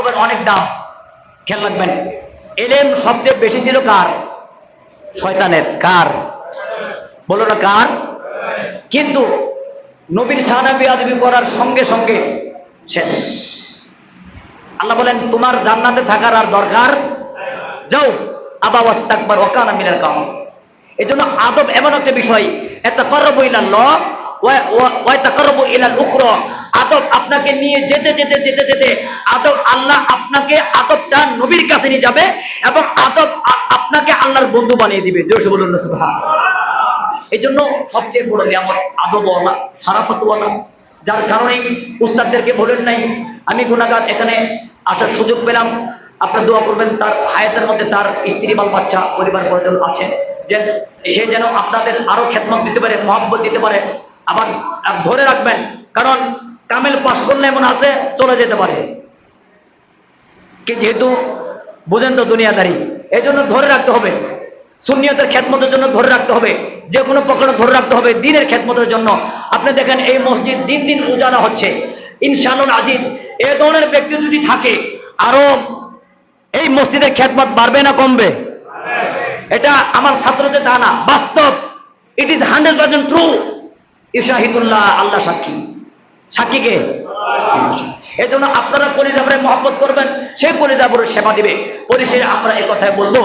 আদবের অনেক দাম। খেয়াল রাখবেন, এলেম সবচেয়ে বেশি ছিল কার? শয়তানের। কার? বলো না কার? কিন্তু নবীর সাহানাবি আদবি করার সঙ্গে সঙ্গে শেষ। আল্লাহ বলেন, তোমার জান্নাতে থাকার আর দরকার যাও, আবা ওয়াস্তাকবার ওয়াকানা মিনাল কাম এই জন্য আদব এমন একটা বিষয় একটা করব ইলাল্লাহ ওয়া তাকারব ইলাল উখরা। আদব আপনাকে নিয়ে যেতে যেতে যেতে যেতে আদব আল্লাহ আপনাকে আদবটা নবীর কাছে নিয়ে যাবে এবং আদব আপনাকে আল্লাহর বন্ধু বানিয়ে দিবে। জোরসে বলুন না, সুবহানাল্লাহ। এই জন্য সবচেয়ে বড় নিয়ামত আদবওয়ালা সারাফতওয়ালা যার কারণে উস্তাদদেরকে বলেন নাই, আমি গুণাগার এখানে আসার সুযোগ পেলাম। আপনার দোয়া করবেন, তার হায়াতের মধ্যে তার স্ত্রী বাল বাচ্চা, পরিবার পরিজন আছে। যে সে যেন আপনাদের আরও খেদমত দিতে পারে, মহব্বত দিতে পারে। আবার ধরে রাখবেন, কারণ কামেল পাশ করলে এমন আছে, চলে যেতে পারে। যেহেতু বুঝেন তো দুনিয়াদারি এই জন্য ধরে রাখতে হবে। সুন্নিয়তের খেদমতের জন্য ধরে রাখতে হবে। যে কোনো প্রকারে ধরে রাখতে হবে দিনের খেদমতের জন্য। আপনি দেখেন এই মসজিদ দিন দিন উজালা হচ্ছে। ইনশাআল্লাহ আজিজ এ ধরনের ব্যক্তি যদি থাকে, আরও এই মসজিদের খেদমত বাড়বে না কমবে? এটা আমার ছাত্রদের তা না, বাস্তব। It is hundred percent true ইশাহিদুল্লাহ, আল্লাহ সাক্ষী। সাক্ষী কে এই জন্য আপনারা কলিজাবরে মহব্বত করবেন, সে কলিজাবরের সেবা দিবে। পরিশেষে আমরা এই কথায় বলব,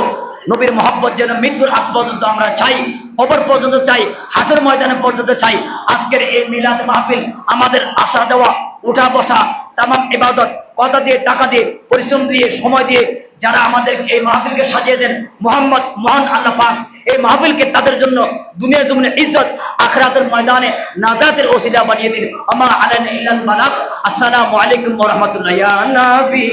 নবীর মহব্বত যেন মৃত্যুর আগ পর্যন্ত আমরা চাই, কবর পর্যন্ত চাই, হাসর ময়দানে পর্যন্ত চাই। আজকের এই মিলাদ মাহফিল, আমাদের আসা যাওয়া উঠা বসা তাম ইবাদত, কথা দিয়ে, টাকা দিয়ে, পরিশ্রম দিয়ে, সময় দিয়ে যারা আমাদের এই মাহফিলকে সাজিয়ে দেন মোহাম্মদ মহান আল্লাহ পাক এই মাহফিলকে তাদের জন্য দুনিয়া জমিনে ইজ্জত আখরাতের ময়দানে নাজাতের ওসিলা বানিয়ে দিন আমা আলাইনা ইল্লাল বালাগ আসসালামু আলাইকুম ওয়া রাহমাতুল্লাহ ইয়া নবী